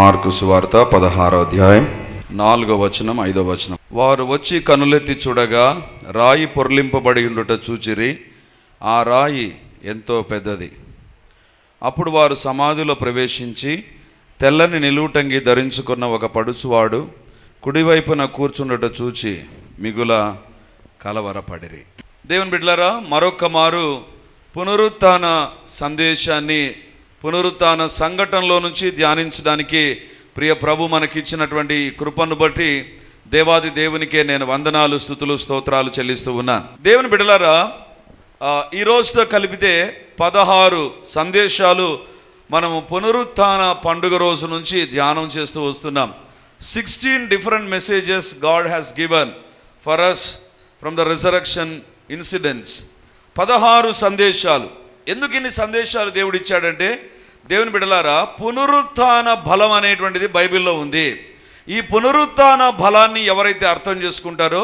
Mark సువార్త పదహారో అధ్యాయం. నాలుగో వచనం ఐదో వచనం. వారు వచ్చి కనులెత్తి చూడగా రాయి పొర్లింపబడి ఉండుట చూచిరి ఆ రాయి ఎంతో పెద్దది. అప్పుడు వారు సమాధిలో ప్రవేశించి తెల్లని నిలువుటంగి ధరించుకున్న ఒక పడుచువాడు కుడివైపున కూర్చుండట చూచి మిగుల కలవరపడిరి. దేవుని బిడ్లరా మరొక మారు పునరుత్థాన సందేశాన్ని పునరుత్న సంఘటనలో నుంచి ధ్యానించడానికి ప్రియ ప్రభు మనకిచ్చినటువంటి కృపను బట్టి దేవాది దేవునికే నేను వందనాలు స్థుతులు స్తోత్రాలు చెల్లిస్తూ ఉన్నాను. దేవుని బిడలారా ఈ రోజుతో కలిపితే పదహారు సందేశాలు మనము పునరుత్థాన పండుగ రోజు నుంచి ధ్యానం చేస్తూ వస్తున్నాం. Sixteen different messages God has given for us from the resurrection incidents పదహారు సందేశాలు. ఎందుకు ఇన్ని సందేశాలు దేవుడు ఇచ్చాడంటే దేవుని బిడలారా పునరుత్థాన బలం అనేటువంటిది బైబిల్లో ఉంది. ఈ పునరుత్థాన బలాన్ని ఎవరైతే అర్థం చేసుకుంటారో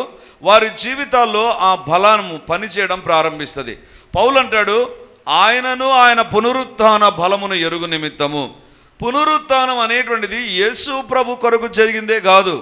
వారి జీవితాల్లో ఆ బలాన్ని పనిచేయడం ప్రారంభిస్తుంది. పౌలు అంటాడు ఆయనను ఆయన పునరుత్థాన బలమును ఎరుగు నిమిత్తము. పునరుత్థానం అనేటువంటిది యేసు ప్రభు కొరకు జరిగిందే కాదు.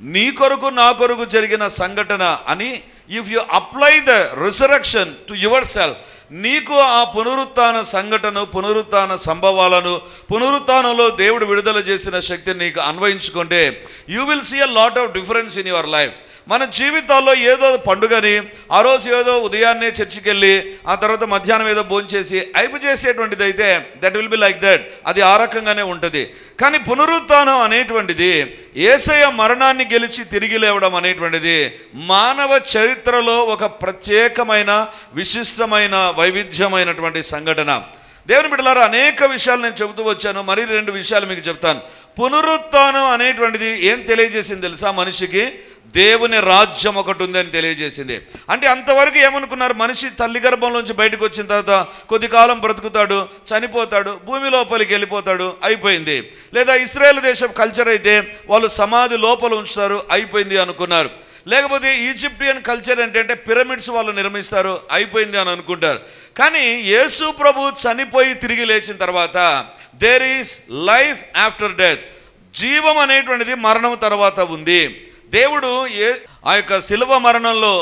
నీ కొరకు నా కొరకు జరిగిన సంఘటన అని if you apply the resurrection to yourself నీకు ఆ పునరుత్న సంఘటన పునరుత్న సంభవాలను పునరుత్నంలో దేవుడు విడుదల చేసిన శక్తిని నీకు అన్వయించుకుంటే you will see a lot of difference in your life మన జీవితాల్లో ఏదో పండుగని ఆ రోజు ఏదో ఉదయాన్నే చర్చికి వెళ్ళి ఆ తర్వాత మధ్యాహ్నం ఏదో భోంచేసి అయిపు చేసేటువంటిది అయితే that will be like that అది ఆ రకంగానే ఉంటుంది. కానీ పునరుత్థానం అనేటువంటిది ఏసయ మరణాన్ని గెలిచి తిరిగి లేవడం అనేటువంటిది మానవ చరిత్రలో ఒక ప్రత్యేకమైన విశిష్టమైన వైవిధ్యమైనటువంటి సంఘటన. దేవుని బిడ్డలారా అనేక విషయాలు నేను చెబుతూ వచ్చాను. మరి రెండు విషయాలు మీకు చెప్తాను. పునరుత్థానం అనేటువంటిది ఏం తెలియజేసింది తెలుసా మనిషికి? దేవుని రాజ్యం ఒకటి ఉందని తెలియజేసింది. అంటే అంతవరకు ఏమనుకున్నారు? మనిషి తల్లి గర్భంలోంచి బయటకు వచ్చిన తర్వాత కొద్ది కాలం బ్రతుకుతాడు చనిపోతాడు భూమి లోపలికి వెళ్ళిపోతాడు అయిపోయింది. లేదా ఇస్రాయేల్ దేశం కల్చర్ అయితే వాళ్ళు సమాధి లోపల ఉంచుతారు అయిపోయింది అనుకున్నారు. లేకపోతే ఈజిప్టియన్ కల్చర్ ఏంటంటే పిరమిడ్స్ వాళ్ళు నిర్మిస్తారు అయిపోయింది అని అనుకుంటారు. కానీ యేసు ప్రభు చనిపోయి తిరిగి లేచిన తర్వాత there is life after death జీవం అనేటువంటిది మరణం తర్వాత ఉంది. దేవుడు ఏ ఆ యొక్క శిలువ మరణంలో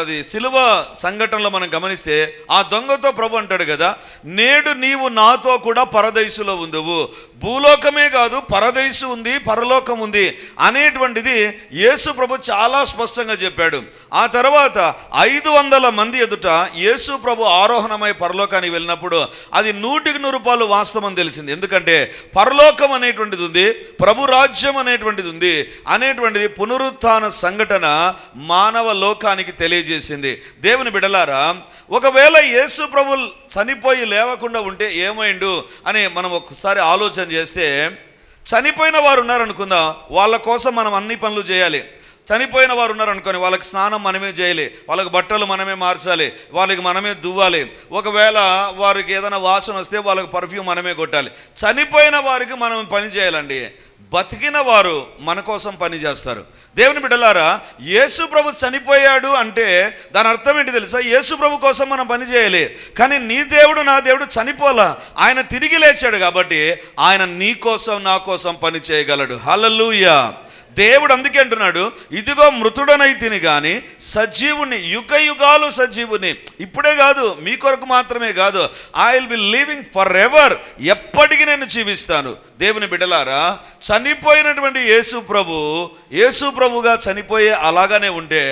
అది శిలువ సంఘటనలో మనం గమనిస్తే ఆ దొంగతో ప్రభు అంటాడు కదా నేడు నీవు నాతో కూడా పరదైసులో ఉందవు. భూలోకమే కాదు పరదైసు ఉంది పరలోకం ఉంది అనేటువంటిది యేసు ప్రభు చాలా స్పష్టంగా చెప్పాడు. ఆ తర్వాత ఐదు వందల మంది ఎదుట యేసు ప్రభు ఆరోహణమై పరలోకానికి వెళ్ళినప్పుడు అది నూటికి నూరు రూపాయలు వాస్తవం తెలిసింది. ఎందుకంటే పరలోకం అనేటువంటిది ఉంది ప్రభు రాజ్యం అనేటువంటిది ఉంది అనేటువంటిది పునరుత్థాన సంఘటన మానవ లోకానికి తెలియజేసింది. దేవుని బిడలారా ఒకవేళ యేసు ప్రభు చనిపోయి లేవకుండా ఉంటే ఏమైండు అని మనం ఒకసారి ఆలోచన చేస్తే చనిపోయిన వారు ఉన్నారనుకుందాం వాళ్ళ కోసం మనం అన్ని పనులు చేయాలి. చనిపోయిన వారు ఉన్నారనుకోని వాళ్ళకి స్నానం మనమే చేయాలి వాళ్ళకి బట్టలు మనమే మార్చాలి వాళ్ళకి మనమే దువ్వాలి. ఒకవేళ వారికి ఏదైనా వాసన వస్తే వాళ్ళకి పర్ఫ్యూమ్ మనమే కొట్టాలి. చనిపోయిన వారికి మనం పని చేయాలండి. బతికిన వారు మన కోసం పని చేస్తారు. దేవుని బిడ్డలారా యేసు ప్రభు చనిపోయాడు అంటే దాని అర్థం ఏంటి తెలుసా? యేసు ప్రభు కోసం మనం పని చేయాలి. కానీ నీ దేవుడు నా దేవుడు చనిపోలా ఆయన తిరిగి లేచాడు కాబట్టి ఆయన నీ కోసం నా కోసం పని చేయగలడు. హలలుయా దేవుడు అందుకే అంటున్నాడు ఇదిగో మృతుడనై తిని కానీ సజీవుని యుగ యుగాలు సజీవుని. ఇప్పుడే కాదు మీ కొరకు మాత్రమే కాదు I will be living forever ఎప్పటికీ నేను జీవిస్తాను. దేవుని బిడ్డలారా చనిపోయినటువంటి యేసు ప్రభు యేసు ప్రభుగా చనిపోయే అలాగానే ఉంటే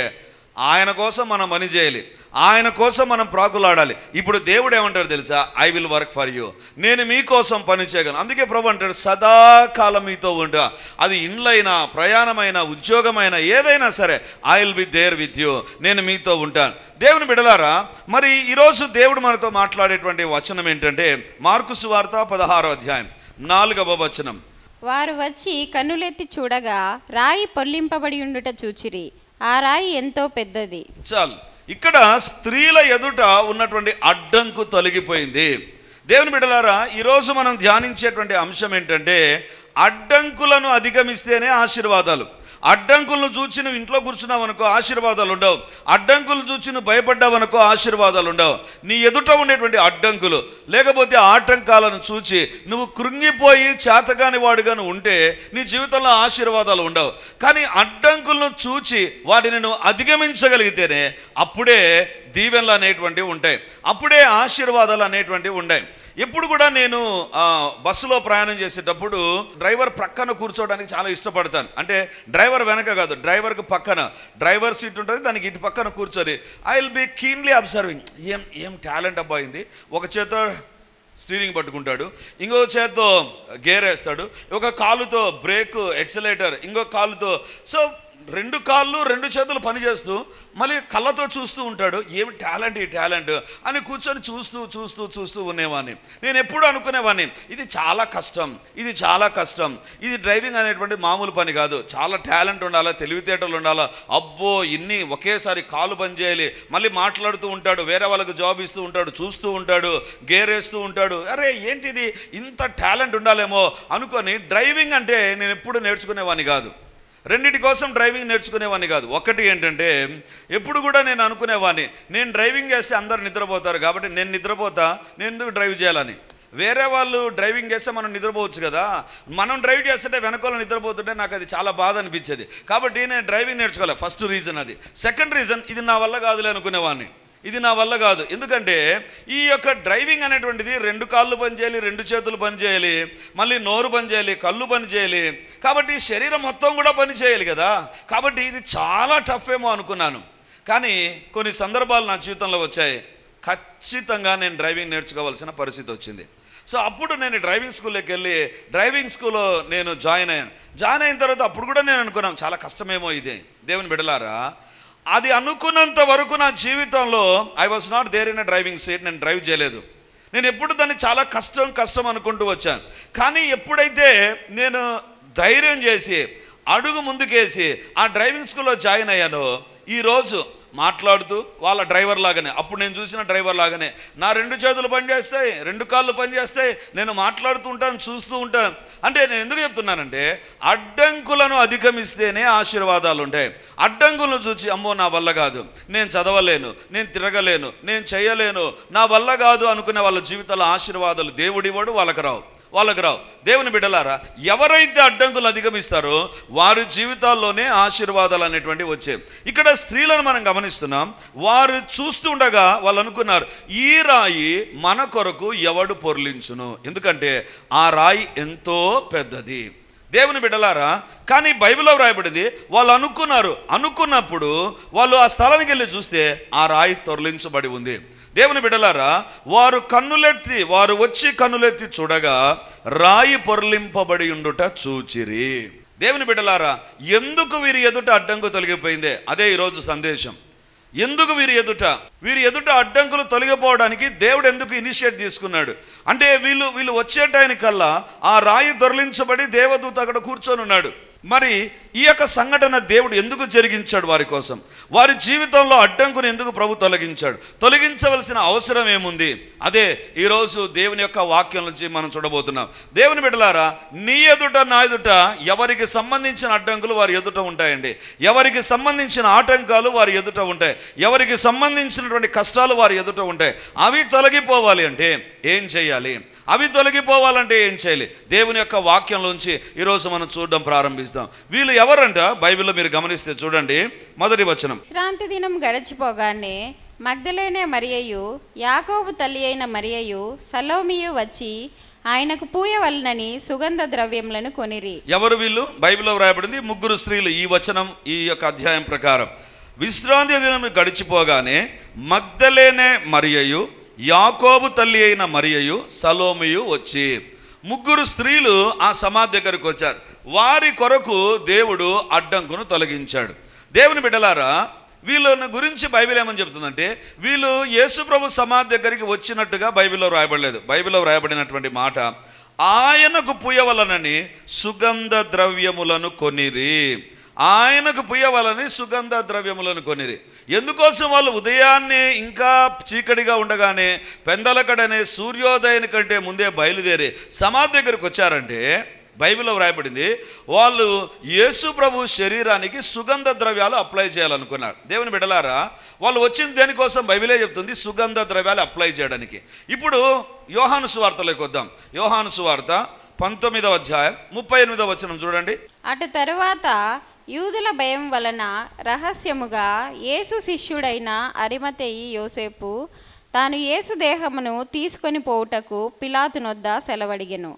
ఆయన కోసం మనం పని చేయాలి. ఆయన కోసం మనం ప్రాకులాడాలి. ఇప్పుడు దేవుడు ఏమంటాడు తెలుసా? I will work for you నేను మీకోసం పని చేయగలను. అందుకే ప్రభు అంటాడు సదాకాలం మీతో ఉండ. అది ఇండ్లైనా ప్రయాణమైన ఉద్యోగమైన ఏదైనా సరే I will be there with you నేను మీతో ఉంటాను. దేవుని బిడలారా మరి ఈరోజు దేవుడు మనతో మాట్లాడేటువంటి వచనం ఏంటంటే మార్కు సువార్త పదహారో అధ్యాయం నాలుగవ వచనం. వారు వచ్చి కన్నులెత్తి చూడగా రాయి పొల్లింపబడి ఉండుట చూచిరి. ఆ రాయి ఎంతో పెద్దది. చాలు. ఇక్కడ స్త్రీల ఎదుట ఉన్నటువంటి అడ్డంకు తొలగిపోయింది. దేవుని బిడ్డలారా ఈరోజు మనం ధ్యానించేటువంటి అంశం ఏంటంటే అడ్డంకులను అధిగమిస్తేనే ఆశీర్వాదాలు. అడ్డంకులను చూచి నువ్వు ఇంట్లో కూర్చున్నావు అనుకో ఆశీర్వాదాలు ఉండవు. అడ్డంకులు చూచి నువ్వు భయపడ్డావు అనుకో ఆశీర్వాదాలు ఉండవు. నీ ఎదుట ఉండేటువంటి అడ్డంకులు లేకపోతే ఆటంకాలను చూచి నువ్వు కృంగిపోయి చేతగాని వాడుగా ఉంటే నీ జీవితంలో ఆశీర్వాదాలు ఉండవు. కానీ అడ్డంకులను చూచి వాటిని నువ్వు అధిగమించగలిగితేనే అప్పుడే దీవెనలు అనేటువంటివి ఉంటాయి. అప్పుడే ఆశీర్వాదాలు అనేటువంటివి ఉంటాయి. ఎప్పుడు కూడా నేను బస్సులో ప్రయాణం చేసేటప్పుడు డ్రైవర్ ప్రక్కన కూర్చోవడానికి చాలా ఇష్టపడతాను. అంటే డ్రైవర్ వెనక కాదు డ్రైవర్కి పక్కన. డ్రైవర్ సీట్ ఉంటుంది దానికి ఇటు పక్కన కూర్చొని. I will be keenly observing ఏం ఏం టాలెంట్ అబ్బాయింది ఒక చేత స్టీరింగ్ పట్టుకుంటాడు ఇంకో చేత్తో గేర్ వేస్తాడు ఒక కాలుతో బ్రేక్ ఎక్సలేటర్ ఇంకో కాలుతో. సో రెండు కాళ్ళు రెండు చేతులు పనిచేస్తూ మళ్ళీ కళ్ళతో చూస్తూ ఉంటాడు. ఏమి టాలెంట్ ఈ టాలెంట్ అని కూర్చొని చూస్తూ చూస్తూ చూస్తూ ఉండేవాడిని నేను ఎప్పుడు అనుకునేవాడిని ఇది చాలా కష్టం ఇది చాలా కష్టం ఇది డ్రైవింగ్ అనేటువంటి మామూలు పని కాదు. చాలా టాలెంట్ ఉండాలా తెలివితేటలు ఉండాలా? అబ్బో ఇన్ని ఒకేసారి కాలు పని చేయాలి. మళ్ళీ మాట్లాడుతూ ఉంటాడు వేరే వాళ్ళకి జాబ్ ఇస్తూ ఉంటాడు చూస్తూ ఉంటాడు గేర్ వేస్తూ ఉంటాడు. అరే ఏంటిది? ఇంత టాలెంట్ ఉండాలేమో అనుకొని డ్రైవింగ్ అంటే నేను ఎప్పుడు నేర్చుకునేవాడిని కాదు. రెండింటి కోసం డ్రైవింగ్ నేర్చుకునేవాడిని కాదు. ఒకటి ఏంటంటే ఎప్పుడు కూడా నేను అనుకునేవాడిని. నేను డ్రైవింగ్ చేస్తే అందరు నిద్రపోతారు కాబట్టి నేను నిద్రపోతా నేను ఎందుకు డ్రైవ్ చేయాలని? వేరే వాళ్ళు డ్రైవింగ్ చేస్తే మనం నిద్రపోవచ్చు కదా. మనం డ్రైవ్ చేస్తుంటే వెనకాల నిద్రపోతుంటే నాకు అది చాలా బాధ అనిపించేది. కాబట్టి నేను డ్రైవింగ్ నేర్చుకోవాలి. ఫస్ట్ రీజన్ అది. సెకండ్ రీజన్ ఇది నా వల్ల కాదులే అనుకునేవాడిని. ఇది నా వల్ల కాదు. ఎందుకంటే ఈ యొక్క డ్రైవింగ్ అనేటువంటిది రెండు కాళ్ళు పని చేయాలి రెండు చేతులు పని చేయాలి మళ్ళీ నోరు పని చేయాలి కళ్ళు పని చేయాలి. కాబట్టి శరీరం మొత్తం కూడా పని చేయాలి కదా. కాబట్టి ఇది చాలా టఫ్ ఏమో అనుకున్నాను. కానీ కొన్ని సందర్భాలు నా జీవితంలో వచ్చాయి. ఖచ్చితంగా నేను డ్రైవింగ్ నేర్చుకోవాల్సిన పరిస్థితి వచ్చింది. సో అప్పుడు నేను డ్రైవింగ్ స్కూల్లోకి వెళ్ళి డ్రైవింగ్ స్కూల్లో నేను జాయిన్ అయ్యాను. జాయిన్ అయిన తర్వాత అప్పుడు కూడా నేను అనుకున్నాను చాలా కష్టమేమో ఇది. దేవుని బిడలారా అది అనుకున్నంత వరకు నా జీవితంలో I was not there in driving seat నేను డ్రైవ్ చేయలేదు. నేను ఎప్పుడు దాన్ని చాలా కష్టం కష్టం అనుకుంటూ వచ్చాను. కానీ ఎప్పుడైతే నేను ధైర్యం చేసి అడుగు ముందుకేసి ఆ డ్రైవింగ్ స్కూల్లో జాయిన్ అయ్యానో ఈరోజు మాట్లాడుతూ వాళ్ళ డ్రైవర్ లాగానే. అప్పుడు నేను చూసిన డ్రైవర్ లాగానే. నా రెండు చేతులు పనిచేస్తాయి రెండు కాళ్ళు పనిచేస్తాయి నేను మాట్లాడుతూ ఉంటాను చూస్తూ ఉంటాను. అంటే నేను ఎందుకు చెప్తున్నానంటే అడ్డంకులను అధిగమిస్తేనే ఆశీర్వాదాలు ఉంటాయి. అడ్డంకులను చూసి అమ్మో నా వల్ల కాదు. నేను చదవలేను నేను తిరగలేను నేను చేయలేను. నా వల్ల కాదు అనుకునే వాళ్ళ జీవితాల ఆశీర్వాదాలు దేవుడివాడు వాళ్ళకి రావు. వాళ్ళకు రావు. దేవుని బిడ్డలారా ఎవరైతే అడ్డంకులు అధిగమిస్తారో వారి జీవితాల్లోనే ఆశీర్వాదాలు అనేటువంటివి వచ్చాయి ఇక్కడ స్త్రీలను మనం గమనిస్తున్నాం వారు చూస్తుండగా వాళ్ళు అనుకున్నారు ఈ రాయి మన కొరకు ఎవడు పొర్లించును? ఎందుకంటే ఆ రాయి ఎంతో పెద్దది. దేవుని బిడ్డలారా కానీ బైబిల్లో వ్రాయబడింది వాళ్ళు అనుకున్నారు. అనుకున్నప్పుడు వాళ్ళు ఆ స్థలానికి వెళ్ళి చూస్తే ఆ రాయి తొరలించబడి ఉంది. దేవుని బిడలారా వారు కన్నులెత్తి వారు వచ్చి కన్నులెత్తి చూడగా రాయి పొరలింపబడి ఉండుట చూచిరి. దేవుని బిడ్డలారా ఎందుకు వీరి ఎదుట అడ్డంకు తొలగిపోయిందే? అదే ఈరోజు సందేశం. ఎందుకు వీరి ఎదుట? వీరి ఎదుట అడ్డంకులు తొలగిపోవడానికి దేవుడు ఎందుకు ఇనిషియేట్ తీసుకున్నాడు? అంటే వీళ్ళు వీళ్ళు వచ్చే టైంకల్లా ఆ రాయి దొరలించబడి దేవదూత అక్కడ కూర్చొని ఉన్నాడు మరి ఈ యొక్క సంఘటన దేవుడు ఎందుకు జరిగించాడు వారి కోసం? వారి జీవితంలో అడ్డంకుని ఎందుకు ప్రభు తొలగించాడు? తొలగించవలసిన అవసరం ఏముంది? అదే ఈరోజు దేవుని యొక్క వాక్యం నుంచి మనం చూడబోతున్నాం. దేవుని బిడ్డలారా నీ ఎదుట నా ఎదుట ఎవరికి సంబంధించిన అడ్డంకులు వారి ఎదుట ఉంటాయండి. ఎవరికి సంబంధించిన ఆటంకాలు వారి ఎదుట ఉంటాయి. ఎవరికి సంబంధించినటువంటి కష్టాలు వారి ఎదుట ఉంటాయి. అవి తొలగిపోవాలి అంటే ఏం చేయాలి? అవి తొలగిపోవాలంటే ఏం చేయాలి? దేవుని యొక్క వాక్యంలోంచి ఈరోజు మనం చూడడం ప్రారంభిస్తాం. వీళ్ళు ఎవరంట? బైబిల్లో మీరు గమనిస్తే చూడండి మొదటి వచనం. విశ్రాంతి దినం గడిచిపోగానే మగ్ధలేనే మరియయు యాకోబు తల్లి అయిన మరియయు సలోమియు వచ్చి ఆయనకు పూయవలనని సుగంధ ద్రవ్యములను కొనిరి. ఎవరు వీళ్ళు? బైబిల్లో వ్రాయబడింది ముగ్గురు స్త్రీలు ఈ వచనం ఈ యొక్క అధ్యాయం ప్రకారం. విశ్రాంతి దినం గడిచిపోగానే మగ్ధలేనే మరియయు యాకోబు తల్లి అయిన మరియయు సలోమియు వచ్చి ముగ్గురు స్త్రీలు ఆ సమాధి దగ్గరకు వచ్చారు. వారి కొరకు దేవుడు అడ్డంకును తొలగించాడు. దేవుని బిడ్డలారా వీళ్ళని గురించి బైబిల్ ఏమని చెప్తుందంటే వీళ్ళు యేసుప్రభు సమాధి దగ్గరికి వచ్చినట్టుగా బైబిల్లో రాయబడలేదు. బైబిల్లో రాయబడినటువంటి మాట ఆయనకు పుయ్యవలనని సుగంధ ద్రవ్యములను కొనిరి. ఆయనకు పుయ్యవలని సుగంధ ద్రవ్యములను కొనిరి. ఎందుకోసం వాళ్ళు ఉదయాన్నే ఇంకా చీకటిగా ఉండగానే పెందలకడనే సూర్యోదయం కంటే ముందే బయలుదేరి సమాధి దగ్గరికి వచ్చారంటే బైబిల్లో వ్రాయబడింది వాళ్ళు యేసు ప్రభు శరీరానికి సుగంధ ద్రవ్యాలు అప్లై చేయాలనుకున్నారు. దేవుని బిడలారా వాళ్ళు వచ్చింది దేనికోసం? బైబిలే చెప్తుంది సుగంధ ద్రవ్యాలు అప్లై చేయడానికి. ఇప్పుడు యోహాను సువార్తలోకి వద్దాం. యోహాను సువార్త పంతొమ్మిదవ అధ్యాయం ముప్పై ఎనిమిదవ వచనం చూడండి. అటు తరువాత యూదుల భయం వలన రహస్యముగా యేసు శిష్యుడైన అరిమతేయి యోసేపు తాను యేసు దేహమును తీసుకొని పోవుటకు పిలాతునొద్ద సెలవడిగెను.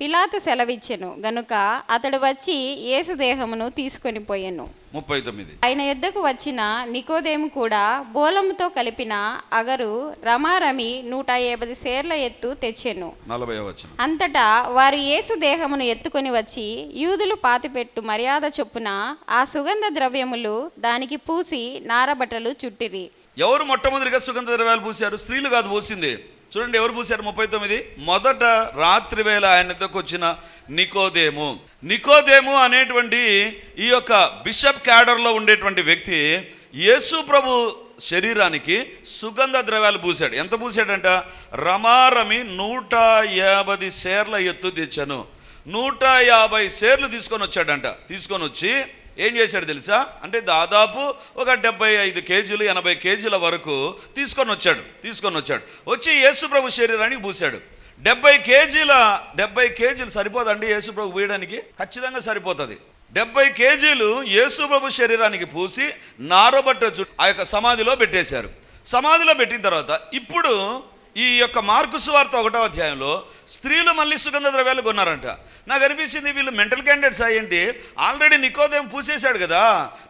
పిలాతు సెలవిచ్చెను గనుక అతడు వచ్చి యేసు దేహమును తీసుకొని పోయెను. ముప్పై తొమ్మిది. ఆయన యుద్ధకు వచ్చిన నికోదేము కూడా బోలముతో కలిపిన అగరు రమారమి నూట యాభై సేర్ల ఎత్తు తెచ్చెను. నలభై అంతటా వారు యేసు దేహమును ఎత్తుకొని వచ్చి యూదులు పాతిపెట్టు మర్యాద చొప్పున ఆ సుగంధ ద్రవ్యములు దానికి పూసి నారబట్టలు చుట్టిరి. ఎవరు మొట్టమొదటిగా సుగంధ ద్రవ్యాలు పూశారు స్త్రీలు కాదు పూసింది. చూడండి ఎవరు పూశారు ముప్పై తొమ్మిది? మొదట రాత్రి వేళ ఆయన దగ్గరకు వచ్చిన నికోదేము. నికోదేము అనేటువంటి ఈ యొక్క బిషప్ క్యాడర్లో ఉండేటువంటి వ్యక్తి యేసు ప్రభు శరీరానికి సుగంధ ద్రవ్యాలు పూశాడు. ఎంత పూసాడంట రమారమి నూట యాభై సేర్ల ఎత్తు తెచ్చాను. నూట యాభై సేర్లు తీసుకొని వచ్చాడంట. తీసుకొని వచ్చి ఏం చేశాడు తెలుసా? అంటే దాదాపు ఒక డెబ్బై ఐదు కేజీలు ఎనభై కేజీల వరకు తీసుకొని వచ్చాడు తీసుకొని వచ్చాడు. వచ్చి యేసుప్రభు శరీరానికి పూశాడు. డెబ్బై కేజీల డెబ్బై కేజీలు సరిపోదండి యేసుప్రభు పూయడానికి? ఖచ్చితంగా సరిపోతుంది. డెబ్బై కేజీలు యేసుప్రభు శరీరానికి పూసి నారబట్ట ఆ యొక్క సమాధిలో పెట్టేశారు. సమాధిలో పెట్టిన తర్వాత ఇప్పుడు ఈ యొక్క మార్కు సువార్త ఒకటో అధ్యాయంలో స్త్రీలు మళ్ళీ సుగంధ ద్రవ్యాలు కొన్నారంట. నాకు అనిపించింది వీళ్ళు మెంటల్ క్యాండిడేట్స్ అయ్యండి ఆల్రెడీ నికోదేం పూసేశాడు కదా.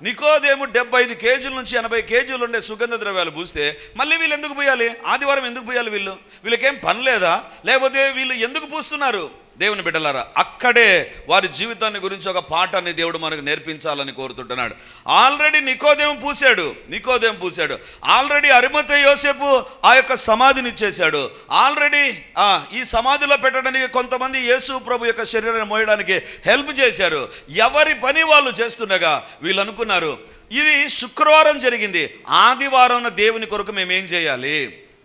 నికోదేము డెబ్బై ఐదు కేజీల నుంచి ఎనభై కేజీలు ఉండే సుగంధ ద్రవ్యాలు పూస్తే మళ్ళీ వీళ్ళు ఎందుకు పోయాలి? ఆదివారం ఎందుకు పోయాలి వీళ్ళు? వీళ్ళకేం పని లేదా? లేకపోతే వీళ్ళు ఎందుకు పూస్తున్నారు? దేవుని బిడ్డలారా అక్కడే వారి జీవితాన్ని గురించి ఒక పాఠాన్ని దేవుడు మనకు నేర్పించాలని కోరుతుంటున్నాడు. ఆల్రెడీ నికోదేవం పూసాడు నికోదేవం పూసాడు ఆల్రెడీ అరిమత యోసేపు ఆ యొక్క సమాధిని ఇచ్చేశాడు ఆల్రెడీ ఆ, ఈ సమాధిలో పెట్టడానికి కొంతమంది యేసు ప్రభు యొక్క శరీరాన్ని మోయడానికి హెల్ప్ చేశారు. ఎవరి పని వాళ్ళు చేస్తుండగా వీళ్ళు అనుకున్నారు ఇది శుక్రవారం జరిగింది. ఆదివారం దేవుని కొరకు మేమేం చేయాలి?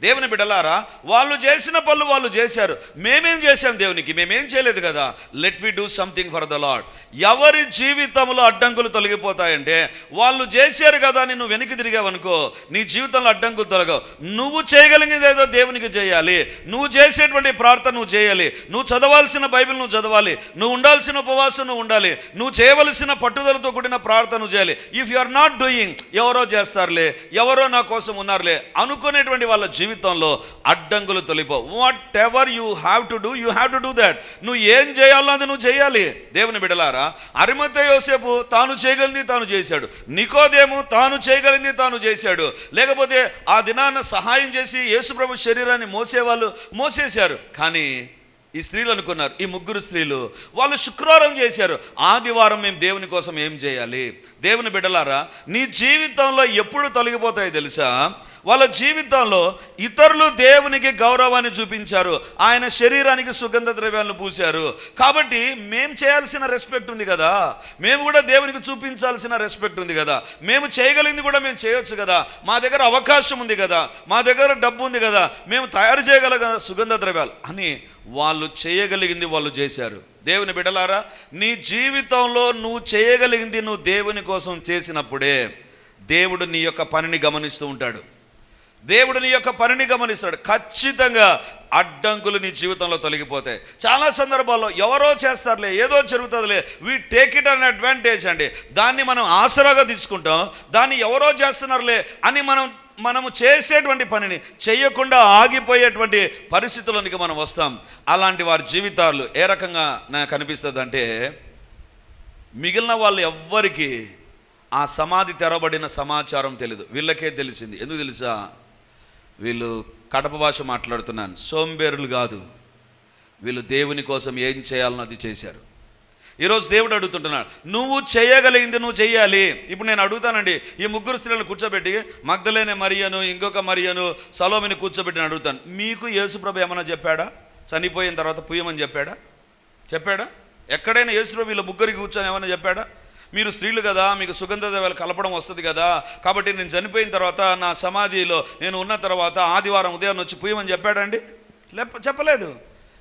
దేవుని బిడలారా వాళ్ళు చేసిన పనులు వాళ్ళు చేశారు. మేమేం చేశాం దేవునికి? మేమేం చేయలేదు కదా? Let we do something for the Lord ఎవరి జీవితంలో అడ్డంకులు తొలగిపోతాయంటే వాళ్ళు చేశారు కదా అని నువ్వు వెనక్కి తిరిగావనుకో నీ జీవితంలో అడ్డంకులు తొలగవు. నువ్వు చేయగలిగింది ఏదో దేవునికి చేయాలి. నువ్వు చేసేటువంటి ప్రార్థన నువ్వు చేయాలి. నువ్వు చదవాల్సిన బైబిల్ నువ్వు చదవాలి. నువ్వు ఉండాల్సిన ఉపవాసం నువ్వు ఉండాలి. నువ్వు చేయవలసిన పట్టుదలతో కూడిన ప్రార్థన చేయాలి. If you are not doing ఎవరో చేస్తారులే. ఎవరో నా కోసం ఉన్నారులే. అనుకునేటువంటి వాళ్ళ జీవితంలో అడ్డంకులు తొలిపో whatever you have to do you have to do that నువ్వు ఏం చేయాలో అది నువ్వు చేయాలి. దేవుని బిడలారా అరిమత యోసేపు తాను చేయగలిగింది తాను చేశాడు. నికోదేము తాను చేయగలిగింది తాను చేశాడు. లేకపోతే ఆ దినాన సహాయం చేసి యేసుప్రభు శరీరాన్ని మోసేవాళ్ళు మోసేశారు. కానీ ఈ స్త్రీలు అనుకున్నారు ఈ ముగ్గురు స్త్రీలు వాళ్ళు శుక్రవారం చేశారు. ఆదివారం మేము దేవుని కోసం ఏం చేయాలి? దేవుని బిడ్డలారా నీ జీవితంలో ఎప్పుడు తొలగిపోతాయి తెలుసా? వాళ్ళ జీవితంలో ఇతరులు దేవునికి గౌరవాన్ని చూపించారు. ఆయన శరీరానికి సుగంధ ద్రవ్యాలను పూశారు. కాబట్టి మేము చేయాల్సిన రెస్పెక్ట్ ఉంది కదా. మేము కూడా దేవునికి చూపించాల్సిన రెస్పెక్ట్ ఉంది కదా. మేము చేయగలిగింది కూడా మేము చేయొచ్చు కదా. మా దగ్గర అవకాశం ఉంది కదా. మా దగ్గర డబ్బు ఉంది కదా. మేము తయారు చేయగల సుగంధ ద్రవ్యాలు అని వాళ్ళు చేయగలిగింది వాళ్ళు చేశారు. దేవుని బిడలారా నీ జీవితంలో నువ్వు చేయగలిగింది నువ్వు దేవుని కోసం చేసినప్పుడే దేవుడు నీ యొక్క పనిని గమనిస్తూ ఉంటాడు. దేవుడు నీ యొక్క పనిని గమనిస్తాడు ఖచ్చితంగా అడ్డంకులు నీ జీవితంలో తొలగిపోతాయి. చాలా సందర్భాల్లో ఎవరో చేస్తారులే ఏదో జరుగుతుందిలే. We take it an advantage అండి. దాన్ని మనం ఆసరాగా తీసుకుంటాం. దాన్ని ఎవరో చేస్తున్నారులే అని మనం మనము చేసేటువంటి పనిని చేయకుండా ఆగిపోయేటువంటి పరిస్థితుల్లోనికి మనం వస్తాం. అలాంటి వారి జీవితాలు ఏ రకంగా నాకు అనిపిస్తుంది అంటే మిగిలిన వాళ్ళు ఎవ్వరికి ఆ సమాధి తెరబడిన సమాచారం తెలియదు వీళ్ళకే తెలిసింది. ఎందుకు తెలుసా? వీళ్ళు కడప భాష మాట్లాడుతున్నాను. సోంబేరులు కాదు. వీళ్ళు దేవుని కోసం ఏం చేయాలనో అది చేశారు. ఈరోజు దేవుడు అడుగుతుంటున్నాడు నువ్వు చేయగలిగింది నువ్వు చేయాలి ఇప్పుడు నేను అడుగుతానండి ఈ ముగ్గురు స్త్రీలను కూర్చోబెట్టి మగ్ధలేని మరియను ఇంకొక మరియను సలోమిని కూర్చోబెట్టి అడుగుతాను. మీకు యేసుప్రభు ఏమైనా చెప్పాడా? చనిపోయిన తర్వాత పుయ్యమని చెప్పాడా? చెప్పాడా? ఎక్కడైనా యేసుప్రభు వీళ్ళ ముగ్గురికి కూర్చొని ఏమైనా చెప్పాడా? మీరు స్త్రీలు కదా మీకు సుగంధ ద్రవ్యాలు కలపడం వస్తుంది కదా కాబట్టి నేను చనిపోయిన తర్వాత నా సమాధిలో నేను ఉన్న తర్వాత ఆదివారం ఉదయం వచ్చి పుయ్యమని చెప్పాడండి? లేప చెప్పలేదు.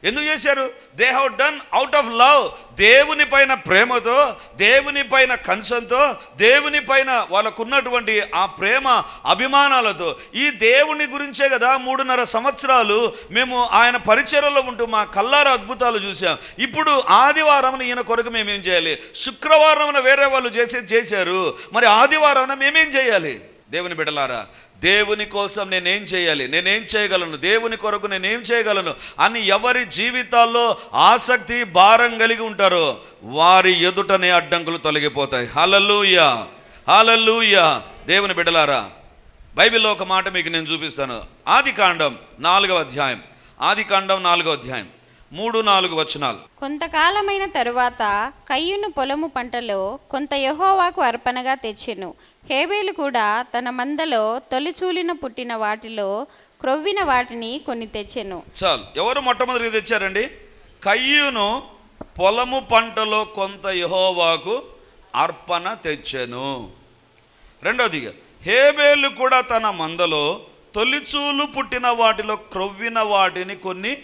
ఎందుకు చేశారు? They have done out of love దేవుని పైన ప్రేమతో దేవుని పైన కన్సంతో దేవుని పైన వాళ్ళకున్నటువంటి ఆ ప్రేమ అభిమానాలతో ఈ దేవుని గురించే కదా మూడున్నర సంవత్సరాలు మేము ఆయన పరిచయలో ఉంటూ మా కల్లార అద్భుతాలు చూసాం ఇప్పుడు ఆదివారం ఈయన కొరకు మేమేం చేయాలి? శుక్రవారం వేరే వాళ్ళు చేసే చేశారు. మరి ఆదివారం మేమేం చేయాలి? దేవుని బిడలారా దేవుని కోసం నేనేం చేయాలి? నేనేం చేయగలను? దేవుని కొరకు నేనేం చేయగలను? అని ఎవరి జీవితాల్లో ఆసక్తి భారం కలిగి ఉంటారో వారి ఎదుటనే అడ్డంకులు తొలగిపోతాయి. హలలుయ హలలుయ దేవుని బిడలారా బైబిల్లో ఒక మాట మీకు నేను చూపిస్తాను. ఆది కాండం నాలుగవ అధ్యాయం. ఆది కాండం నాలుగవ అధ్యాయం. మూడు నాలుగు వచనాలు. కొంతకాలమైన తరువాత కయ్యును పొలము పంటలో కొంత యహోవాకు అర్పణగా తెచ్చెను. హేబేలు కూడా తన మందలో తొలిచూలిన పుట్టిన వాటిలో క్రొవ్విన వాటిని కొన్ని తెచ్చెను. చాలు. ఎవరు మొట్టమొదటిగా తెచ్చారండి? కయ్యూను పొలము పంటలో కొంత యహోవాకు అర్పణ తెచ్చెను. రెండవదిగా హేబేలు కూడా తన మందలో తొలిచూలు పుట్టిన వాటిలో క్రొవ్విన వాటిని కొన్ని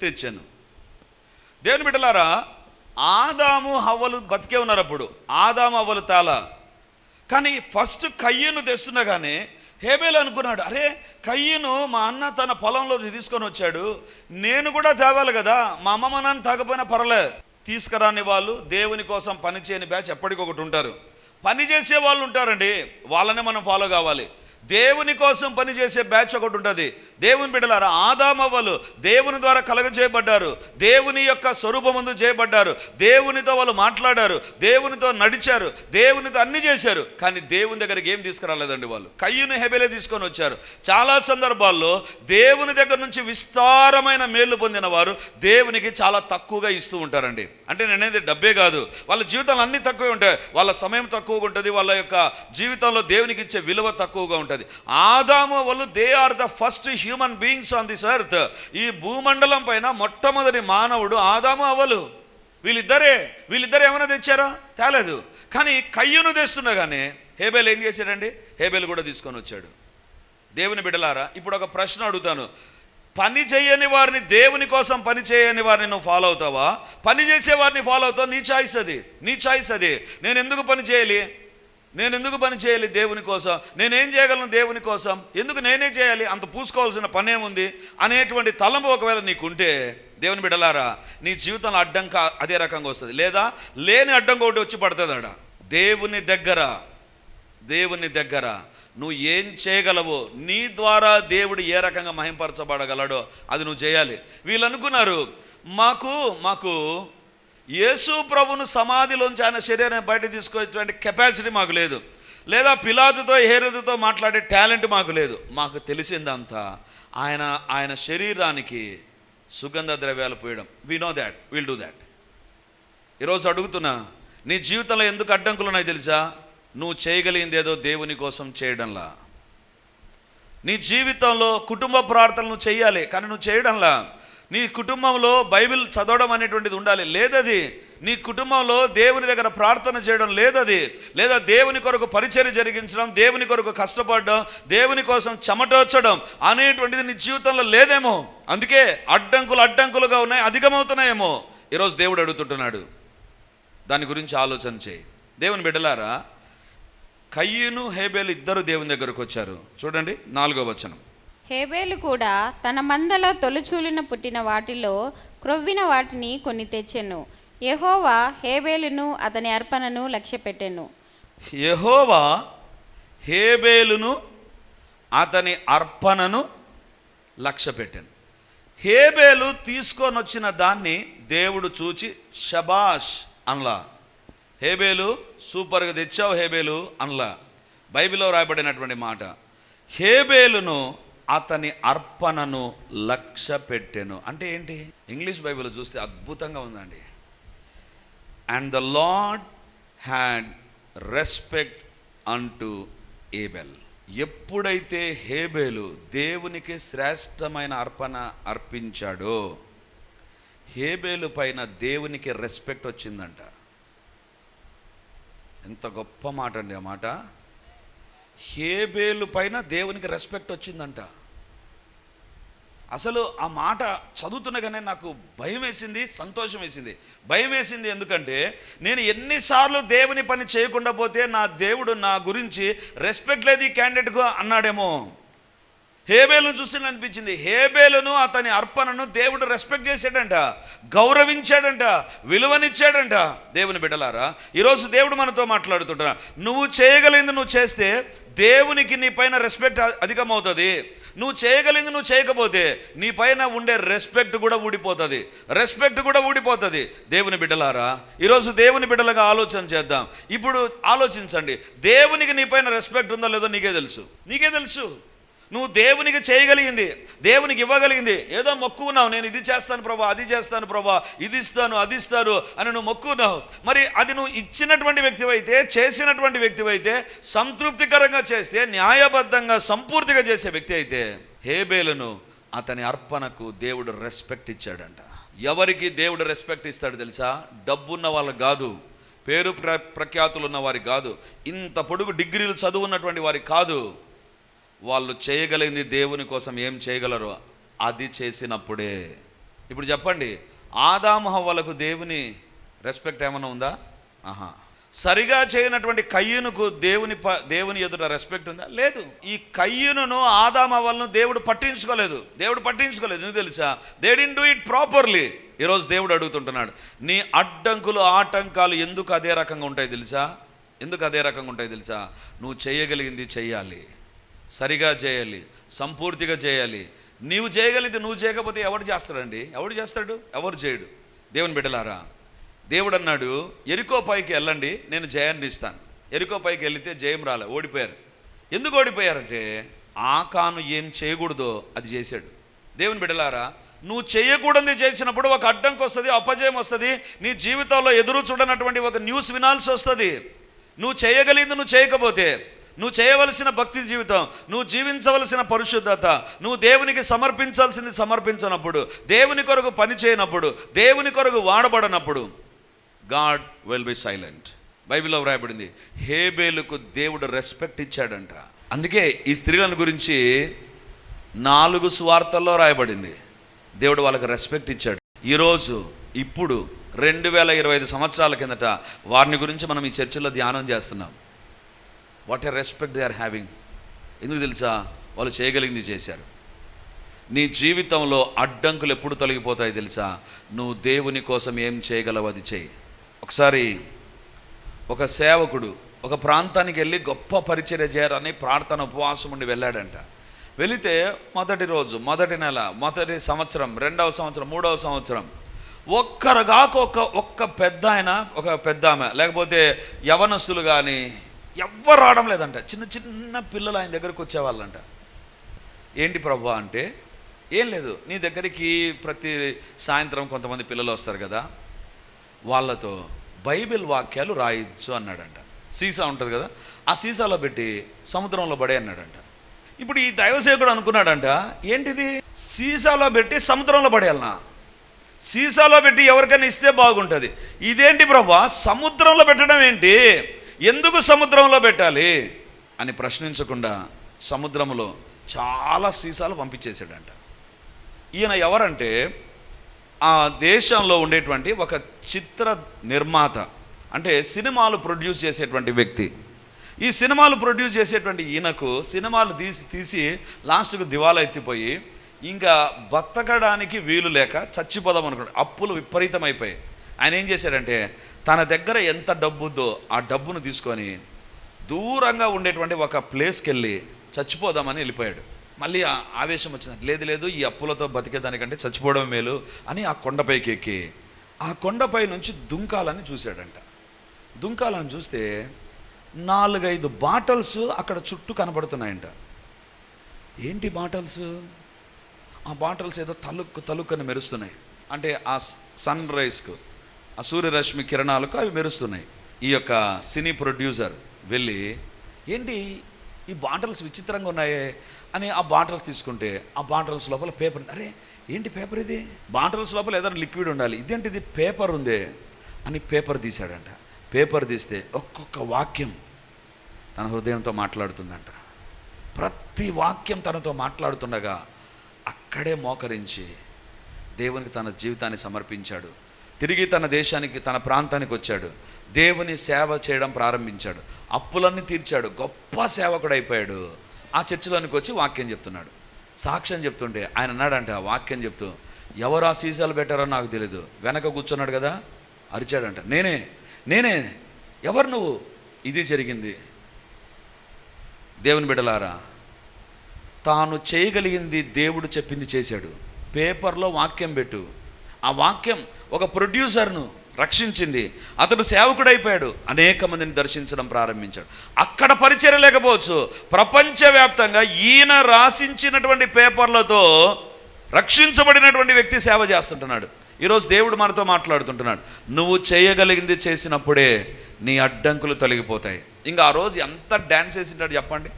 తెచ్చాను. దేవుని బిడ్డలారా ఆదాము హవ్వలు బతికే ఉన్నారు అప్పుడు. ఆదాము హవ్వలు తాలా కానీ ఫస్ట్ కయ్యను తెస్తుండగానే హేబేలు అనుకున్నాడు అరే కయ్యను మా అన్న తన పొలంలో తీసుకొని వచ్చాడు. నేను కూడా తేవాలి కదా. మా అమ్మ మా నాన్న తాగపోయినా పర్లే తీసుకురాని వాళ్ళు దేవుని కోసం పని చేయని బ్యాచ్ ఎప్పటికొకటి ఉంటారు. పని చేసే వాళ్ళు ఉంటారండి. వాళ్ళనే మనం ఫాలో కావాలి. దేవుని కోసం పనిచేసే బ్యాచ్ ఒకటి ఉంటుంది. దేవుని బిడ్డలారా ఆదామవ్వలు దేవుని ద్వారా కలగజేయబడ్డారు. దేవుని యొక్క స్వరూపమందు చేయబడ్డారు. దేవునితో వాళ్ళు మాట్లాడారు. దేవునితో నడిచారు. దేవునితో అన్ని చేశారు. కానీ దేవుని దగ్గరికి ఏం తీసుకురాలేదండి వాళ్ళు? కయ్యును హెబెలే తీసుకొని వచ్చారు. చాలా సందర్భాల్లో దేవుని దగ్గర నుంచి విస్తారమైన మేలు పొందిన వారు దేవునికి చాలా తక్కువగా ఇస్తూ ఉంటారండి. అంటే నేనేది డబ్బే కాదు. వాళ్ళ జీవితాలు అన్ని తక్కువే ఉంటాయి. వాళ్ళ సమయం తక్కువగా ఉంటుంది. వాళ్ళ యొక్క జీవితంలో దేవునికి ఇచ్చే విలువ తక్కువగా ఉంటుంది. ఆదాము వాళ్ళు they are the first human beings on this earth ఈ భూమండలం పైన మొట్టమొదటి మానవుడు ఆదాము అవ్వలు. వీళ్ళిద్దరే వీళ్ళిద్దరు ఏమైనా తెచ్చారా? తేలేదు. కానీ కయ్యును తెస్తుండగానే హేబేల్ ఏం చేశాడండి? హేబేల్ కూడా తీసుకొని వచ్చాడు. దేవుని బిడ్డలారా ఇప్పుడు ఒక ప్రశ్న అడుగుతాను. పని చేయని వారిని దేవుని కోసం పని చేయని వారిని నువ్వు ఫాలో అవుతావా? పని చేసే వారిని ఫాలో అవుతావు? నీ చాయిస్ అది. నీ చాయిస్ అది. నేను ఎందుకు పని చేయాలి? నేను ఎందుకు పని చేయాలి దేవుని కోసం? నేనేం చేయగలను దేవుని కోసం? ఎందుకు నేనే చేయాలి? అంత పూసుకోవాల్సిన పనేముంది? అనేటువంటి తలంపు ఒకవేళ నీకుంటే దేవుని బిడలారా నీ జీవితంలో అడ్డంక అదే రకంగా వస్తుంది. లేదా లేని అడ్డంగా ఒకటి వచ్చి పడుతుంది ఆడ దేవుని దగ్గర దేవుని దగ్గర నువ్వు ఏం చేయగలవో నీ ద్వారా దేవుడు ఏ రకంగా మహింపరచబడగలడో అది నువ్వు చేయాలి. వీళ్ళు అనుకున్నారు మాకు మాకు యేసు ప్రభును సమాధిలోంచి ఆయన శరీరాన్ని బయట తీసుకొచ్చేటువంటి కెపాసిటీ మాకు లేదు. లేదా పిలాతుతో హేరుతో మాట్లాడే టాలెంట్ మాకు లేదు. మాకు తెలిసిందంతా ఆయన ఆయన శరీరానికి సుగంధ ద్రవ్యాలు పోయడం. We know that will do that ఈరోజు అడుగుతున్నా నీ జీవితంలో ఎందుకు అడ్డంకులు ఉన్నాయి తెలుసా? నువ్వు చేయగలిగింది ఏదో దేవుని కోసం చేయడంలా. నీ జీవితంలో కుటుంబ ప్రార్థనలు చేయాలి కానీ నువ్వు చేయడంలా. నీ కుటుంబంలో బైబిల్ చదవడం అనేటువంటిది ఉండాలి. లేదది నీ కుటుంబంలో దేవుని దగ్గర ప్రార్థన చేయడం లేదది. లేదా దేవుని కొరకు పరిచర్య జరిగించడం దేవుని కొరకు కష్టపడడం దేవుని కోసం చెమటోర్చడం అనేటువంటిది నీ జీవితంలో లేదేమో. అందుకే అడ్డంకులు అడ్డంకులుగా ఉన్నాయి అధికమవుతున్నాయేమో. ఈరోజు దేవుడు అడుగుతుంటున్నాడు. దాని గురించి ఆలోచన చేయి. దేవుని బిడ్డలారా కయ్యను హేబేలు ఇద్దరు దేవుని దగ్గరకు వచ్చారు. చూడండి నాలుగో వచనం. హేబేలు కూడా తన మందలో తొలిచూలిన పుట్టిన వాటిలో క్రొవ్విన వాటిని కొన్ని తెచ్చెను. యహోవా హేబేలును అతని అర్పణను లక్ష్యపెట్టెను. యహోవా హేబేలును అతని అర్పణను లక్ష్యపెట్టాను. హేబేలు తీసుకొని వచ్చిన దాన్ని దేవుడు చూచి షబాష్ అనలా. హేబేలు సూపర్గా తెచ్చావు హేబేలు అనలా. బైబిల్లో రాయబడినటువంటి మాట. హేబేలును అతని అర్పణను లక్ష్య పెట్టెను అంటే ఏంటి? ఇంగ్లీష్ బైబిల్ చూస్తే అద్భుతంగా ఉందండి. And the lord had respect unto Abel ఎప్పుడైతే హేబేలు దేవునికి శ్రేష్టమైన అర్పణ అర్పించాడో హేబేలు పైన దేవునికి రెస్పెక్ట్ వచ్చిందంట. ఎంత గొప్ప మాట అండి ఆ మాట. హేబేలు పైన దేవునికి రెస్పెక్ట్ వచ్చిందంట. అసలు ఆ మాట చదువుతున్నగానే నాకు భయం వేసింది సంతోషం వేసింది. భయం వేసింది ఎందుకంటే నేను ఎన్నిసార్లు దేవుని పని చేయకుండా పోతే నా దేవుడు నా గురించి రెస్పెక్ట్ లేదు ఈ క్యాండిడేట్గా అన్నాడేమో. హేబేలును చూస్తే అనిపించింది. హేబేలును అతని అర్పణను దేవుడు రెస్పెక్ట్ చేశాడంట. గౌరవించాడంట. విలువనిచ్చాడంట. దేవుని బిడ్డలారా ఈరోజు దేవుడు మనతో మాట్లాడుతుంటా నువ్వు చేయగలిగింది నువ్వు చేస్తే దేవునికి నీ పైన రెస్పెక్ట్ అధికమవుతుంది. నువ్వు చేయగలిగింది నువ్వు చేయకపోతే నీ పైన ఉండే రెస్పెక్ట్ కూడా ఊడిపోతుంది. రెస్పెక్ట్ కూడా ఊడిపోతుంది. దేవుని బిడ్డలారా ఈరోజు దేవుని బిడ్డలుగా ఆలోచన చేద్దాం. ఇప్పుడు ఆలోచించండి. దేవునికి నీ పైన రెస్పెక్ట్ ఉందో లేదో నీకే తెలుసు. నీకే తెలుసు. నువ్వు దేవునికి చేయగలిగింది దేవునికి ఇవ్వగలిగింది. ఏదో మొక్కున్నావు నేను ఇది చేస్తాను ప్రభా అది చేస్తాను ప్రభా ఇది ఇస్తాను అది ఇస్తాను అని నువ్వు మొక్కున్నావు మరి అది నువ్వు ఇచ్చినటువంటి వ్యక్తివైతే చేసినటువంటి వ్యక్తివైతే సంతృప్తికరంగా చేస్తే న్యాయబద్ధంగా సంపూర్తిగా చేసే వ్యక్తి అయితే హేబేలను అతని అర్పణకు దేవుడు రెస్పెక్ట్ ఇచ్చాడంట. ఎవరికి దేవుడు రెస్పెక్ట్ ఇస్తాడు తెలుసా? డబ్బున్న వాళ్ళకి కాదు పేరు ప్ర ప్రఖ్యాతులు ఉన్న వారికి కాదు ఇంత పొడుగు డిగ్రీలు చదువున్నటువంటి వారికి కాదు వాళ్ళు చేయగలిగింది దేవుని కోసం ఏం చేయగలరు అది చేసినప్పుడే. ఇప్పుడు చెప్పండి ఆదాము హవ్వలకు దేవుని రెస్పెక్ట్ ఏమైనా ఉందా? ఆహా. సరిగా చేయనటువంటి కయ్యూనుకు దేవుని ప దేవుని ఎదుట రెస్పెక్ట్ ఉందా? లేదు. ఈ కయ్యూను ఆదాము దేవుడు పట్టించుకోలేదు. దేవుడు పట్టించుకోలేదు. ఎందుకు తెలుసా? They didn't do it properly ఈరోజు దేవుడు అడుగుతుంటున్నాడు నీ అడ్డంకులు ఆటంకాలు ఎందుకు అదే రకంగా ఉంటాయి తెలుసా? ఎందుకు అదే రకంగా ఉంటాయి తెలుసా? నువ్వు చేయగలిగింది చేయాలి సరిగా చేయాలి సంపూర్తిగా చేయాలి. నీవు చేయగలిగితే నువ్వు చేయకపోతే ఎవడు చేస్తాడండి? ఎవడు చేస్తాడు? ఎవరు చేయడు? దేవుని బిడ్డలారా దేవుడు అన్నాడు ఎరుకో పైకి వెళ్ళండి నేను జయాన్ని ఇస్తాను. ఎరుకో పైకి వెళితే జయం రాలే ఓడిపోయారు. ఎందుకు ఓడిపోయారంటే ఆకాను ఏం చేయకూడదో అది చేశాడు. దేవుని బిడ్డలారా నువ్వు చేయకూడదు చేసినప్పుడు ఒక అడ్డంకి వస్తుంది అపజయం వస్తుంది నీ జీవితంలో ఎదురు చూడనటువంటి ఒక న్యూస్ వినాల్సి వస్తుంది. నువ్వు చేయగలిగింది నువ్వు చేయకపోతే నువ్వు చేయవలసిన భక్తి జీవితం నువ్వు జీవించవలసిన పరిశుద్ధత నువ్వు దేవునికి సమర్పించాల్సింది సమర్పించినప్పుడు దేవుని కొరకు పని చేయనప్పుడు దేవుని కొరకు వాడబడనప్పుడు గాడ్ విల్ బి సైలెంట్. బైబిల్లో వ్రాయబడింది హేబేలుకు దేవుడు రెస్పెక్ట్ ఇచ్చాడంట. అందుకే ఈ స్త్రీలను గురించి నాలుగు స్వార్థల్లో రాయబడింది దేవుడు వాళ్ళకి రెస్పెక్ట్ ఇచ్చాడు. ఈరోజు ఇప్పుడు రెండు వేల ఇరవై ఐదు సంవత్సరాల కిందట వారిని గురించి మనం ఈ చర్చిలో ధ్యానం చేస్తున్నాం. What a respect they are having. ఎందుకు తెలుసా? వాళ్ళు చేయగలిగింది చేశారు. నీ జీవితంలో అడ్డంకులు ఎప్పుడు తొలగిపోతాయి తెలుసా? నువ్వు దేవుని కోసం ఏం చేయగలవు అది చేయి. ఒకసారి ఒక సేవకుడు ఒక ప్రాంతానికి వెళ్ళి గొప్ప పరిచర్య చేయాలని ప్రార్థన ఉపవాసం ఉండి వెళ్ళాడంట. వెళితే మొదటి రోజు మొదటి నెల మొదటి సంవత్సరం రెండవ సంవత్సరం మూడవ సంవత్సరం ఒక్కరుగాక ఒక్క ఒక్క పెద్ద ఆయన ఒక పెద్ద ఆమె లేకపోతే యవనస్తులు కానీ ఎవ్వరు రావడం లేదంట. చిన్న చిన్న పిల్లలు ఆయన దగ్గరకు వచ్చేవాళ్ళంట. ఏంటి ప్రభా అంటే ఏం లేదు నీ దగ్గరికి ప్రతి సాయంత్రం కొంతమంది పిల్లలు వస్తారు కదా వాళ్ళతో బైబిల్ వాక్యాలు రాయొచ్చు అన్నాడంట. సీసా ఉంటుంది కదా ఆ సీసాలో పెట్టి సముద్రంలో పడే అన్నాడంట. ఇప్పుడు ఈ దైవసేకుడు అనుకున్నాడంట ఏంటిది? సీసాలో పెట్టి సముద్రంలో పడేయాలనా? సీసాలో పెట్టి ఎవరికైనా ఇస్తే బాగుంటుంది. ఇదేంటి ప్రభా? సముద్రంలో పెట్టడం ఏంటి? ఎందుకు సముద్రంలో పెట్టాలి అని ప్రశ్నించకుండా సముద్రంలో చాలా సీసాలు పంపించేశాడంట. ఈయన ఎవరంటే ఆ దేశంలో ఉండేటువంటి ఒక చిత్ర నిర్మాత అంటే సినిమాలు ప్రొడ్యూస్ చేసేటువంటి వ్యక్తి. ఈ సినిమాలు ప్రొడ్యూస్ చేసేటువంటి ఈయనకు సినిమాలు తీసి తీసి లాస్ట్కు దివాలా ఎత్తిపోయి ఇంకా బతకడానికి వీలు లేక చచ్చిపోదాం అనుకున్నాడు. అప్పులు విపరీతమైపోయాయి. ఆయన ఏం చేశాడంటే తన దగ్గర ఎంత డబ్బు ఉందో ఆ డబ్బును తీసుకొని దూరంగా ఉండేటువంటి ఒక ప్లేస్కి వెళ్ళి చచ్చిపోదామని వెళ్ళిపోయాడు. మళ్ళీ ఆ ఆవేశం వచ్చింది లేదు లేదు ఈ అప్పులతో బతికేదానికంటే చచ్చిపోవడం మేలు అని ఆ కొండపైకి ఎక్కి ఆ కొండపై నుంచి దుంకాలని చూశాడంట. దుంకాలని చూస్తే నాలుగైదు బాటల్స్ అక్కడ చుట్టూ కనబడుతున్నాయంట. ఏంటి బాటల్స్? ఆ బాటల్స్ ఏదో తలుక్కు తలుక్కని మెరుస్తున్నాయి. అంటే ఆ సన్ రైజ్కు. ఆ సూర్యరశ్మి కిరణాలకు అవి మెరుస్తున్నాయి. ఈ యొక్క సినీ ప్రొడ్యూసర్ వెళ్ళి ఏంటి ఈ బాటిల్స్ విచిత్రంగా ఉన్నాయే? అని ఆ బాటిల్స్ తీసుకుంటే ఆ బాటిల్స్ లోపల పేపర్ అరే ఏంటి పేపర్ ఇది? బాటిల్స్ లోపల ఏదైనా లిక్విడ్ ఉండాలి. ఇదేంటిది పేపర్ ఉందే? అని పేపర్ తీశాడంట. పేపర్ తీస్తే ఒక్కొక్క వాక్యం తన హృదయంతో మాట్లాడుతుందంట. ప్రతి వాక్యం తనతో మాట్లాడుతుండగా అక్కడే మోకరించి దేవునికి తన జీవితాన్ని సమర్పించాడు. తిరిగి తన దేశానికి తన ప్రాంతానికి వచ్చాడు. దేవుని సేవ చేయడం ప్రారంభించాడు. అప్పులన్నీ తీర్చాడు. గొప్ప సేవకుడు అయిపోయాడు. ఆ చర్చిలోనికి వచ్చి వాక్యం చెప్తున్నాడు. సాక్ష్యం చెప్తుంటే ఆయన అన్నాడంట ఆ వాక్యం చెప్తూ ఎవరు ఆ సీసాలు పెట్టారో నాకు తెలియదు వెనక కూర్చున్నాడు కదా? అరిచాడంట. నేనే నేనే ఎవరు నువ్వు? ఇది జరిగింది. దేవుని బిడలారా తాను చేయగలిగింది దేవుడు చెప్పింది చేశాడు. పేపర్లో వాక్యం పెట్టు. ఆ వాక్యం ఒక ప్రొడ్యూసర్ను రక్షించింది. అతడు సేవకుడైపోయాడు. అనేక మందిని దర్శించడం ప్రారంభించాడు. అక్కడ పరిచయం లేకపోవచ్చు. ప్రపంచవ్యాప్తంగా ఈయన రాసించినటువంటి పేపర్లతో రక్షించబడినటువంటి వ్యక్తి సేవ చేస్తుంటున్నాడు. ఈరోజు దేవుడు మనతో మాట్లాడుతుంటున్నాడు. నువ్వు చేయగలిగింది చేసినప్పుడే నీ అడ్డంకులు తొలగిపోతాయి. ఇంకా ఆ రోజు ఎంత డ్యాన్స్ చేసింటాడు చెప్పండి.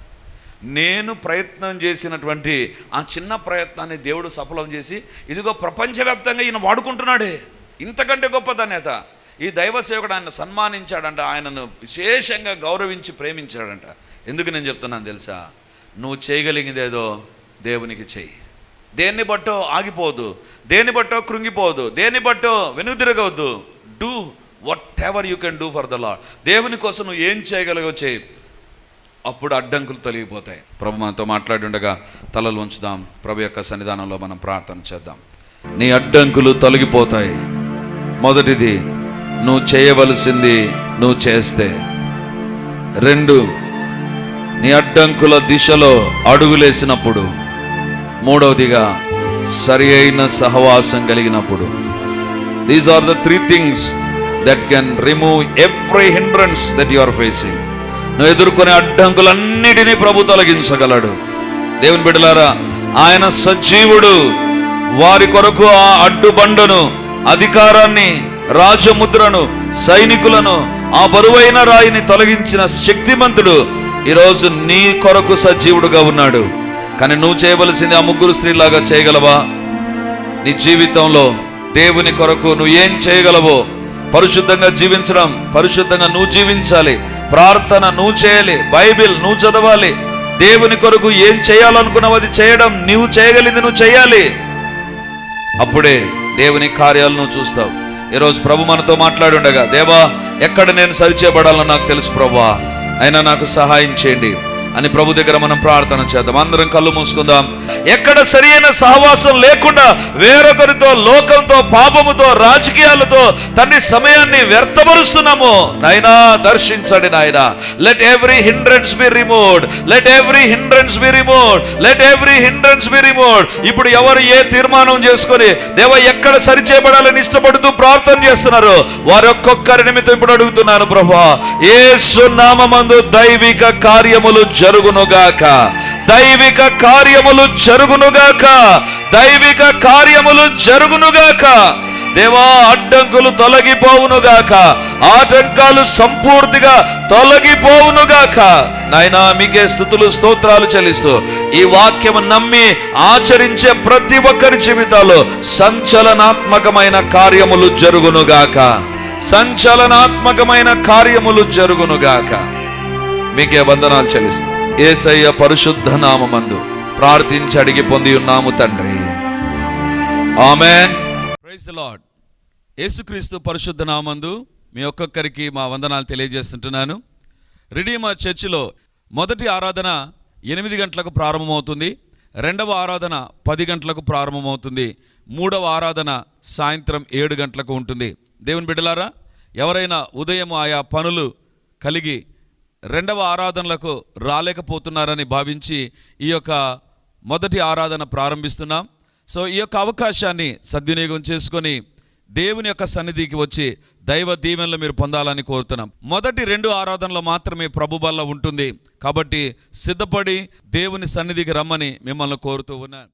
నేను ప్రయత్నం చేసినటువంటి ఆ చిన్న ప్రయత్నాన్ని దేవుడు సఫలం చేసి ఇదిగో ప్రపంచవ్యాప్తంగా ఈయన వాడుకుంటున్నాడే. ఇంతకంటే గొప్ప ఈ దైవ సేవకుడు ఆయన సన్మానించాడంట ఆయనను విశేషంగా గౌరవించి ప్రేమించాడంట. ఎందుకు నేను చెప్తున్నాను తెలుసా? నువ్వు చేయగలిగిందేదో దేవునికి చెయ్యి. దేన్ని బట్టో ఆగిపోదు దేన్ని బట్టో కృంగిపోదు దేన్ని బట్టో వెనుదిరగవద్దు. Do whatever you can do for the lord దేవుని కోసం నువ్వు ఏం చేయగలగో చేయి అప్పుడు అడ్డంకులు తొలగిపోతాయి. ప్రభు మనతో మాట్లాడి ఉండగా తలలు ఉంచుదాం ప్రభు యొక్క సన్నిధానంలో మనం ప్రార్థన చేద్దాం. నీ అడ్డంకులు తొలగిపోతాయి. మొదటిది నువ్వు చేయవలసింది నువ్వు చేస్తే. రెండు నీ అడ్డంకుల దిశలో అడుగులేసినప్పుడు మూడవదిగా సరి అయిన సహవాసం కలిగినప్పుడు. These are the three things that can remove every hindrance that you are facing నువ్వు ఎదుర్కొనే అడ్డంకులన్నిటినీ ప్రభు తొలగించగలడు. దేవుని బిడ్డలారా ఆయన సజీవుడు. వారి కొరకు ఆ అడ్డుబండను అధికారాన్ని రాజముద్రను సైనికులను ఆ బరువైన రాయిని తొలగించిన శక్తిమంతుడు ఈరోజు నీ కొరకు సజీవుడుగా ఉన్నాడు. కానీ నువ్వు చేయవలసింది ఆ ముగ్గురు స్త్రీలాగా చేయగలవా? నీ జీవితంలో దేవుని కొరకు నువ్వు ఏం చేయగలవో? పరిశుద్ధంగా జీవించడం పరిశుద్ధంగా నువ్వు జీవించాలి. ప్రార్థన నువ్వు చేయాలి. బైబిల్ నువ్వు చదవాలి. దేవుని కొరకు ఏం చేయాలనుకున్నావు అది చేయడం నువ్వు చేయగలిగింది నువ్వు చేయాలి. అప్పుడే దేవుని కార్యాలను నువ్వు చూస్తావు. ఈరోజు ప్రభు మనతో మాట్లాడి ఉండగా దేవా ఎక్కడ నేను సరిచేయబడాలో నాకు తెలుసు ప్రభా. అయినా నాకు సహాయం చేయండి. అని ప్రభు దగ్గర మనం ప్రార్థన చేద్దాం. అందరం కళ్ళు మూసుకుందాం. ఎక్కడ సరైన సహవాసం లేకుండా వేరొకరితో లోకంతో పాపముతో రాజకీయాలతో తండ్రి సమయాన్ని వ్యర్థపరుస్తున్నాము నాయనా దర్శించండి నాయన. Let every hindrance be removed let every hindrance be removed let every hindrance be removed ఇప్పుడు ఎవరు ఏ తీర్మానం చేసుకొని దేవ ఎక్కడ సరిచేయబడాలని ఇష్టపడుతూ ప్రార్థన చేస్తున్నారు వారి ఒక్కొక్కరి నిమిత్తం ఇప్పుడు అడుగుతున్నాను ప్రభా. ఏ సున్నామందు దైవిక కార్యములు జరుగునుగాక. దైవిక కార్యములు జరుగునుగాక. దైవిక కార్యములు జరుగునుగాక. దేవా అడ్డంకులు తొలగిపోవునుగాక. ఆటంకాలు సంపూర్తిగా తొలగిపోవునుగాక. నాయనా మీకే స్థుతులు స్తోత్రాలు చెల్లిస్తూ ఈ వాక్యము నమ్మి ఆచరించే ప్రతి ఒక్కరి జీవితాల్లో సంచలనాత్మకమైన కార్యములు జరుగునుగాక. సంచలనాత్మకమైన కార్యములు జరుగునుగాక. మీకే వందనాలు చెల్లిస్తూ ఏసయ్య పరిశుద్ధ నామందు ప్రార్థించి అడిగి పొంది ఉన్నాము తండ్రి. ఆమెన్. Praise lord. యేసుక్రీస్తు పరిశుద్ధ నామందు మీ ఒక్కొక్కరికి మా వందనాలు తెలియజేస్తుంటున్నాను. రిడీమా చర్చిలో మొదటి ఆరాధన ఎనిమిది గంటలకు ప్రారంభమవుతుంది. రెండవ ఆరాధన పది గంటలకు ప్రారంభమవుతుంది. మూడవ ఆరాధన సాయంత్రం ఏడు గంటలకు ఉంటుంది. దేవుని బిడ్డలారా ఎవరైనా ఉదయం ఆయా పనులు కలిగి రెండవ ఆరాధనలకు రాలేకపోతున్నారని భావించి ఈ యొక్క మొదటి ఆరాధన ప్రారంభిస్తున్నాం. సో ఈ యొక్క అవకాశాన్ని సద్వినియోగం చేసుకొని దేవుని యొక్క సన్నిధికి వచ్చి దైవ దీవెనలు మీరు పొందాలని కోరుతున్నాం. మొదటి రెండు ఆరాధనలు మాత్రమే ప్రభు బల్ల ఉంటుంది. కాబట్టి సిద్ధపడి దేవుని సన్నిధికి రమ్మని మిమ్మల్ని కోరుతూ ఉన్నాను.